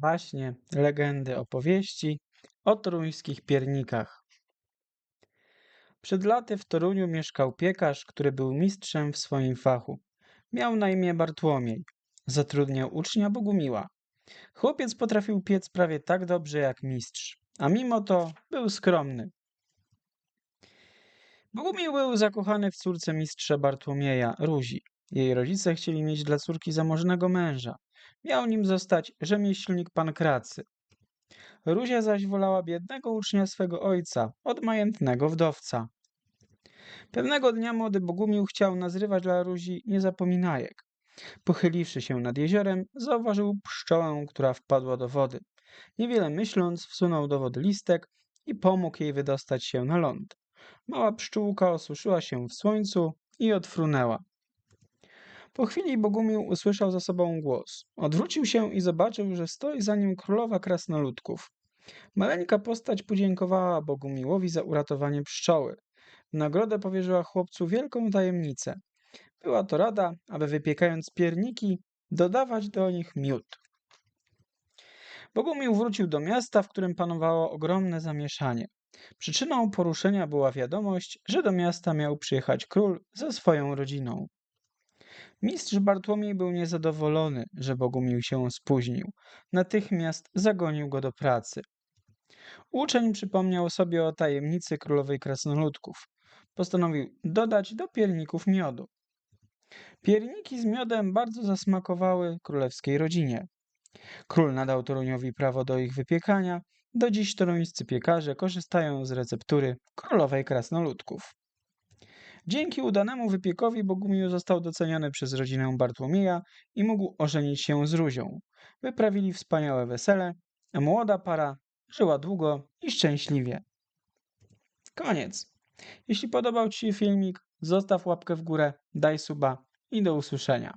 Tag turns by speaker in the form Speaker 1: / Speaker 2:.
Speaker 1: Baśnie, legendy, opowieści o toruńskich piernikach. Przed laty w Toruniu mieszkał piekarz, który był mistrzem w swoim fachu. Miał na imię Bartłomiej. Zatrudniał ucznia Bogumiła. Chłopiec potrafił piec prawie tak dobrze jak mistrz, a mimo to był skromny. Bogumił był zakochany w córce mistrza Bartłomieja, Ruzi. Jej rodzice chcieli mieć dla córki zamożnego męża. Miał nim zostać rzemieślnik Pankracy. Ruzia zaś wolała biednego ucznia swego ojca, od majętnego wdowca. Pewnego dnia młody Bogumił chciał nazrywać dla Ruzi niezapominajek. Pochyliwszy się nad jeziorem, zauważył pszczołę, która wpadła do wody. Niewiele myśląc, wsunął do wody listek i pomógł jej wydostać się na ląd. Mała pszczółka osuszyła się w słońcu i odfrunęła. Po chwili Bogumił usłyszał za sobą głos. Odwrócił się i zobaczył, że stoi za nim królowa krasnoludków. Maleńka postać podziękowała Bogumiłowi za uratowanie pszczoły. W nagrodę powierzyła chłopcu wielką tajemnicę. Była to rada, aby wypiekając pierniki, dodawać do nich miód. Bogumił wrócił do miasta, w którym panowało ogromne zamieszanie. Przyczyną poruszenia była wiadomość, że do miasta miał przyjechać król ze swoją rodziną. Mistrz Bartłomiej był niezadowolony, że Bogumił się spóźnił. Natychmiast zagonił go do pracy. Uczeń przypomniał sobie o tajemnicy królowej krasnoludków. Postanowił dodać do pierników miodu. Pierniki z miodem bardzo zasmakowały królewskiej rodzinie. Król nadał Toruniowi prawo do ich wypiekania. Do dziś toruńscy piekarze korzystają z receptury królowej krasnoludków. Dzięki udanemu wypiekowi Bogumił został doceniony przez rodzinę Bartłomieja i mógł ożenić się z Ruzią. Wyprawili wspaniałe wesele, a młoda para żyła długo i szczęśliwie. Koniec. Jeśli podobał Ci się filmik, zostaw łapkę w górę, daj suba i do usłyszenia.